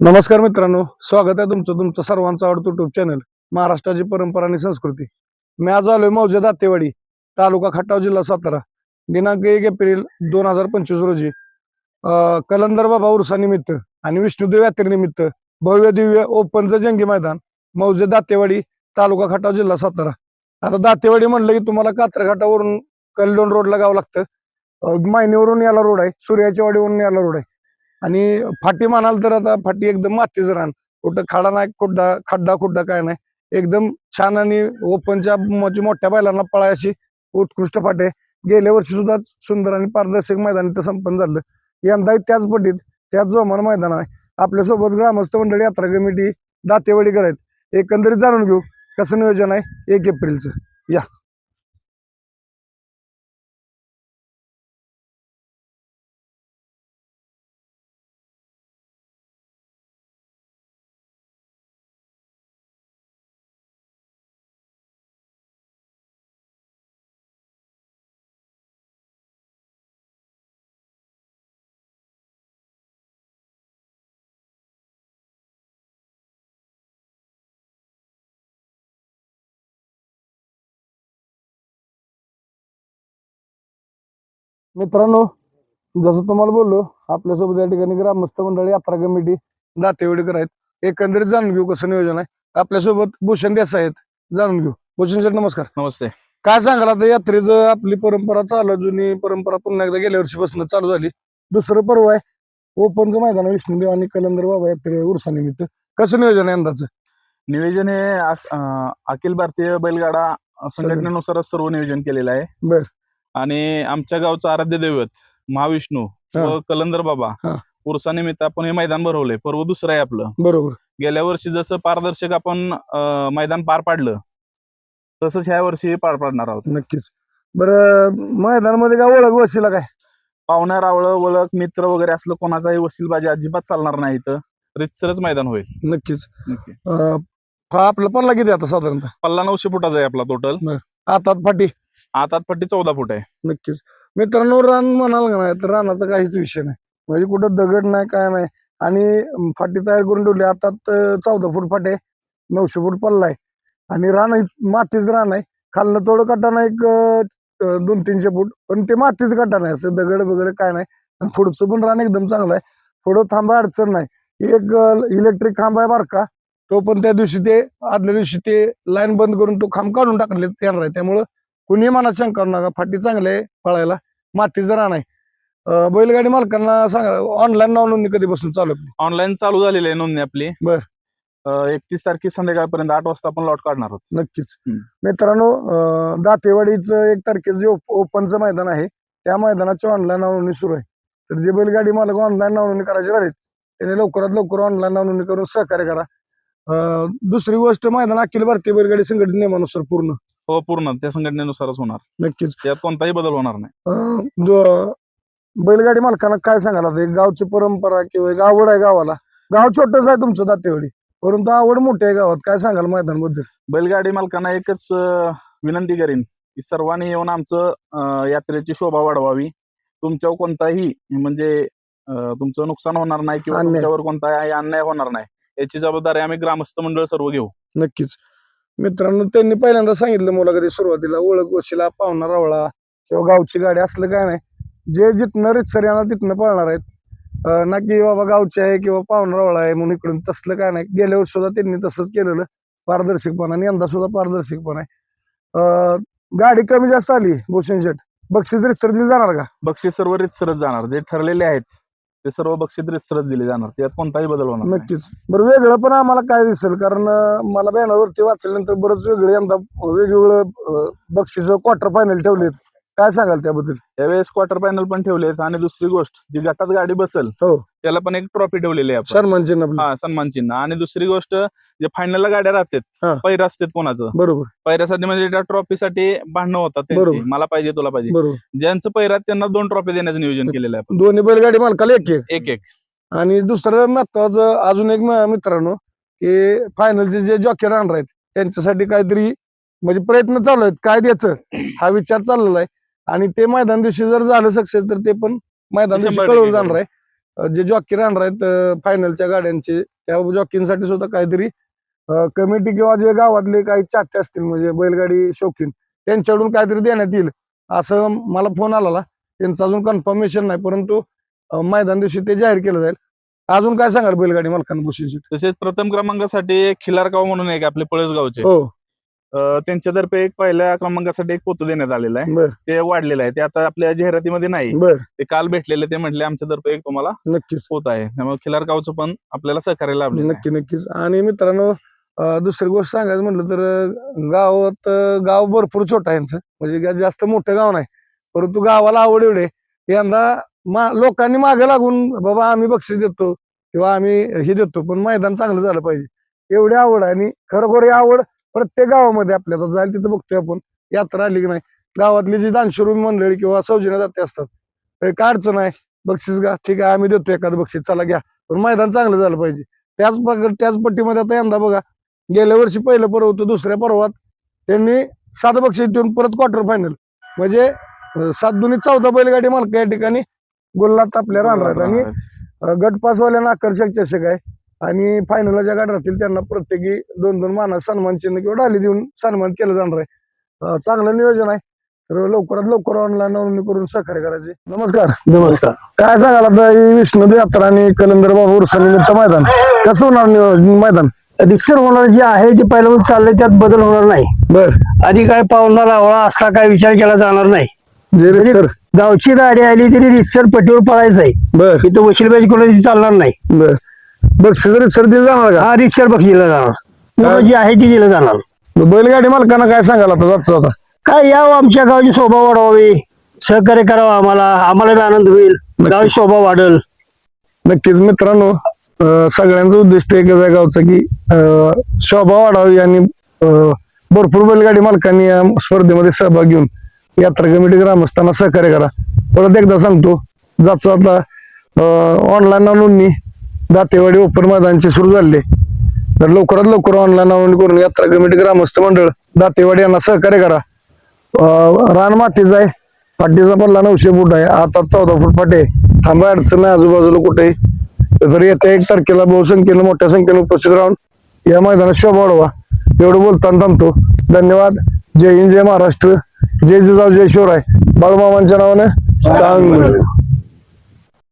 नमस्कार मित्रांनो स्वागत आहे तुमचं तुमचं सर्वांचं आवडतं युट्यूब चॅनल महाराष्ट्राची परंपरा आणि संस्कृती. मी आज आलोय मौजे दातेवाडी तालुका खटाव जिल्हा सातारा. दिनांक एक एप्रिल दोन हजार पंचवीस रोजी कलंदर बाबा उर्सानिमित्त आणि विष्णुदेव यात्रेनिमित्त भव्य दिव्य ओपनचं जंगी मैदान मौजे दातेवाडी तालुका खटाव जिल्हा सातारा. आता दातेवाडी म्हणलं की तुम्हाला कात्रघाटावरून कलडोन रोडला गावं लागतं. मायनेवरून मायनीवरून याला रोड आहे सूर्याच्या वाडीवरून याला रोड आहे. आणि फाटी म्हणाल तर आता फाटी एकदम मातीचं रान. कुठं खाडा नाही खुड्डा खड्डा खुड्डा काय नाही. एकदम छान आणि ओपनच्या म्हणजे मोठ्या बैलांना पळायची उत्कृष्ट फाटे गेल्या वर्षी सुद्धा सुंदर आणि पारदर्शक मैदान इथं संपन्न झालं. यंदाही त्याच पटीत त्याच जोमान मैदान आहे. आपल्यासोबत ग्रामस्थ मंडळी यात्रा कमिटी दातेवाडीकर आहेत. एकंदरीत जाणून घेऊ कसं नियोजन आहे? एक एप्रिलचं. या. मित्रांनो जसं तुम्हाला बोललो आपल्यासोबत या ठिकाणी ग्रामस्थ मंडळ यात्रा कमिटी दातेवाडीकर आहेत. एकंदरीत जाणून घेऊ कसं नियोजन आहे. आपल्यासोबत भूषण देसाई आहेत. जाणून घेऊ. भूषण सर नमस्कार. नमस्ते. काय सांगाल आता यात्रेचं आपली परंपरा चालू जुनी परंपरा पुन्हा एकदा गेल्या वर्षीपासून चालू झाली. दुसरं पर्व आहे ओपनचं मैदान विष्णुदेव आणि कलंदर बाबा यात्रे उर्सानिमित्त कसं नियोजन आहे यंदाचं? नियोजन हे अखिल भारतीय बैलगाडा संघटनेनुसारच सर्व नियोजन केलेलं आहे. बर. आणि आमच्या गावचं आराध्य दैवत महाविष्णू. व कलंदर बाबा. उर्सानिमित्त आपण हे मैदान भरवलंय. पर्व दुसरं आहे आपलं. बरोबर. गेल्या वर्षी जसं पारदर्शक आपण मैदान पार पाडलं तसंच ह्या वर्षी पार पाडणार आहोत. नक्कीच. बरं मैदानामध्ये काय ओळख वशिला काय? पाहुण्या रावळं ओळख मित्र वगैरे असलं कोणाचाही वसीलबाजी अजिबात चालणार नाही इथं. रितसरच मैदान होईल. नक्कीच. नक्की. हा आपला पल्ला किती आता साधारणतः? पल्ला नऊशे फुटाचा आहे आपला टोटल आतात फाटी. आता पट्टी चौदा फूट आहे. नक्कीच. मित्रांनो रान म्हणाल का नाही तर रानाचा काहीच विषय नाही. म्हणजे कुठं दगड नाही काय नाही. आणि फाटी तयार करून ठेवली आता चौदा फूट फाटे नऊशे फूट पल्ला आहे. आणि रान मातीच रान आहे. खालनं थोडं कटाना एक दोन तीनशे फूट. पण ते मातीच कटाण आहे असं दगड वगैरे काय नाही. आणि पुढचं पण रान एकदम चांगलं आहे. थोडं थांबा अडचण नाही. एक इलेक्ट्रिक खांब आहे बारका. तो पण त्या दिवशी ते आदल्या दिवशी ते लाईन बंद करून तो खांब काढून टाकले येणार आहे. त्यामुळं कुणी मनात शंका करू नका. फाटी चांगले आहे पळायला. मातीचं रान आहे अं, बैलगाडी मालकांना सांगा ऑनलाईन नाव नोंदणी कधीपासून चालू आहे? ऑनलाईन चालू झालेली आहे नोंदणी आपली. बर. एकतीस तारखे संध्याकाळपर्यंत आठ वाजता आपण लॉट काढणार आहोत. नक्कीच. मित्रांनो दातेवाडीचं एक तारखेचं जे ओप- ओपनचं मैदान आहे त्या मैदानाची ऑनलाईन नोंदणी सुरू आहे. तर जे बैलगाडी मालक ऑनलाईन नोंदणी करायचे राहील त्याने लवकरात लवकर ऑनलाईन नोंदणी करून सहकार्य करा. दुसरी गोष्ट मैदान अखिल भारतीय बैलगाडी संघटने नियमानुसार पूर्ण. हो पूर्ण. त्या संघटनेनुसारच होणार. नक्कीच. त्यात कोणताही बदल होणार नाही. अं, बैलगाडी मालकांना काय आता? एक गावची परंपरा किंवा एक आवड आहे गावाला. गाव छोटच आहे तुमचं दातेवाडी. परंतु आवड मोठी आहे गावात. काय सांगाल मैदानबद्दल? बैलगाडी मालकांना एकच अं, विनंती करीन की सर्वांनी येऊन आमचं अं, यात्रेची शोभा वाढवावी. तुमच्यावर कोणताही म्हणजे अं, तुमचं नुकसान होणार नाही किंवा अन्याय. तुमच्यावर कोणताही अन्याय होणार नाही. याची जबाबदारी आम्ही ग्रामस्थ मंडळ सर्व घेऊ. नक्कीच. मित्रांनो त्यांनी पहिल्यांदा सांगितलं मुलाखती सुरुवातीला ओळख वशिला पाहुणा रावळा किंवा गावची गाडी असलं काय नाही. जे जिथनं रितसर यांना तिथनं पळणार आहेत. ना की बाबा गावची आहे किंवा पाहुणा रावळा आहे म्हणून इकडून तसलं काय नाही. गेल्या वर्षी सुद्धा त्यांनी तसंच केलेलं. पारदर्शकपणा आणि यंदा सुद्धा पारदर्शकपणा आहे. अं, गाडी कमी जास्त आली भूषण शेठ. बक्षीस रितसर दिली जाणार का? बक्षीस सर्व रितसरच जाणार. जे ठरलेले आहेत. ते सर्व बक्षीस रितसरच दिले जाणार. त्यात कोणताही बदल होणार नाही. नक्कीच. बरं वेगळं पण आम्हाला काय दिसेल? कारण अं, मला बॅनरवरती वाचल्यानंतर बरंच वेगळे यंदा वेगवेगळं बक्षीस क्वार्टर फायनल ठेवलेत. काय सांगाल त्याबद्दल? यावेळेस क्वार्टर फायनल पण ठेवलेत आणि दुसरी गोष्ट जी गटात गाडी बसेल हो. त्याला पण एक ट्रॉफी ठेवलेली आहे आपण. सन्मान चिन्ह आपलं. हा सन्मान चिन्ह. आणि दुसरी गोष्ट जे फायनलला गाड्या हा. राहतात पैर असतात कोणाचं? बरोबर. पैऱ्यासाठी म्हणजे त्या ट्रॉफीसाठी भांडणं होतात त्यांची. बरोबर. मला पाहिजे तुला पाहिजे. बरोबर. ज्यांचं पैरात त्यांना दोन ट्रॉफी देण्याचं नियोजन केलेलं आहे दोन्ही बैलगाडी मालकाला एक एक. एक एक. आणि दुसरं महत्वाचं अजून एक म- मित्रांनो की फायनलचे जे जॉकी राहणार आहेत त्यांच्यासाठी काहीतरी म्हणजे प्रयत्न चालू आहेत. काय द्यायचं? हा विचार चाललेला आहे. आणि ते मैदान दिवशी जर झालं सक्सेस तर ते पण मैदान दिवशी कळवलं जाणार आहे. जे जॉकी राहणार आहेत फायनलच्या गाड्यांचे त्या जॉकींसाठी सुद्धा काहीतरी कमिटी किंवा जे गावातले काही चाहते असतील म्हणजे बैलगाडी शौकीन त्यांच्याकडून काहीतरी देण्यात येईल. असं मला फोन आला त्यांचं अजून कन्फर्मेशन नाही परंतु मैदान दिवशी ते जाहीर केलं जाईल. अजून काय सांगाल बैलगाडी मालकांना तसेच प्रथम क्रमांकासाठी खिलारगाव म्हणून एक आपले पळसगावचे. हो. त्यांच्यातर्फे एक पहिल्या क्रमांकासाठी एक पोतं देण्यात आलेलं आहे. बर. ते वाढलेलं आहे. ते आता आपल्या जाहिरातीमध्ये नाही. बर. ते काल भेटलेले ते म्हटले आमच्यातर्फे एक तुम्हाला नक्कीच. होत आहे. त्यामुळे खिलारगावचं पण आपल्याला सहकार्य लाभलेलं आहे. नक्की नक्कीच. आणि मित्रांनो अं, दुसरी गोष्ट सांगायचं म्हटलं तर अं, गावात अं, गाव भरपूर छोटं आहे यांचं. म्हणजे काय जास्त मोठं गाव नाही. परंतु गावाला आवड एवढे यंदा मा लोकांनी मागे लागून बाबा आम्ही बक्षीस देतो किंवा आम्ही हे देतो पण मैदान चांगलं झालं पाहिजे. एवढी आवड आहे आणि खरोखर ही आवड प्रत्येक गावामध्ये आपल्या आता जाईल तिथं बघतोय आपण. यात्रा आली की नाही? गावातली जी दानशुरू मंडळी किंवा सौजन्य जाते असतात काय अडचण आहे बक्षीस गा ठीक आहे आम्ही देतो एखादं बक्षीस. चला घ्या. पण मैदान चांगलं झालं पाहिजे. त्याच प्रकार त्याच पट्टीमध्ये आता यंदा बघा. गेल्या वर्षी पहिलं पर्व होतं दुसऱ्या पर्वात. त्यांनी सात बक्षीस देऊन परत क्वार्टर फायनल म्हणजे सात दोन्ही चौदा बैलगाडी मालक या ठिकाणी गोल्लात आपल्या राहणार आणि गटपासवाल्यांना आकर्षक चषक आहे. आणि फायनलला ज्या गाड्या राहतील त्यांना प्रत्येकी दोन दोन माना सन्मान चिन्ह किंवा डाली देऊन सन्मान केलं जाणार आहे. चांगलं नियोजन आहे. तर लवकरात लवकर ऑनलाईन नोंदणी करून सहकार्य करायचे. नमस्कार. नमस्कार. काय सांगाल आता विष्णू यात्रा आणि कलंदर बाबा उर्सानिमित्त मैदान? कसं होणार मैदान? रिक्सर होणार जे आहे ते पहिल्यापासून चाललंय त्यात बदल होणार नाही. बर. आधी काय पाहुणा लावळा असला काय विचार केला जाणार नाही. जे सर गावची गाडी आली तरी रिक्सर पट्टीवर पळायचं आहे बर. इथं वशीलबाजी कोणाची चालणार नाही. बर. बक्षीस रे सर दिलं जाणार का? हा बक्षीस दिलं जाणार. पूर्ण जी आहे ती दिलं जाणार. बैलगाडी मालकांना काय सांगाल आता? जात आता. काय यावं आमच्या गावची शोभा वाढवावी. सहकार्य करावं आम्हाला. आम्हाला बी आनंद होईल. गावची शोभा वाढल. नक्कीच. मित्रांनो अं, सगळ्यांचं उद्दिष्ट एकच आहे गावचं की अं, शोभा वाढावी आणि अं, भरपूर बैलगाडी मालकांनी या स्पर्धेमध्ये सहभाग घेऊन यात्रा कमिटी ग्रामस्थांना सहकार्य करा. परत एकदा सांगतो जातो आता. ऑनलाईन नोंदणी. दातेवाडी ओपन मैदानची सुरू झाले. तर लवकरात लवकर ऑनलाईन नोंदणी करून यात्रा कमिटी ग्रामस्थ मंडळ दातेवाडी यांना सहकार्य करा. रान मातीचा आहे. पाटीचा पल्ला नऊशे फूट आहे. आता चौदा फूट फाटे आहे. थांबा अडचण नाही. आजूबाजूला कुठेही. तर येत्या एक तारखेला बहुसंख्येनं मोठ्या संख्येनं उपस्थित राहून या मैदानात शोभा वाढवा. एवढं बोलताना थांबतो. धन्यवाद. जय हिंद जय महाराष्ट्र. जय जिजाऊ जय शिवराय. बाळूमामांच्या नावानं चांगलं.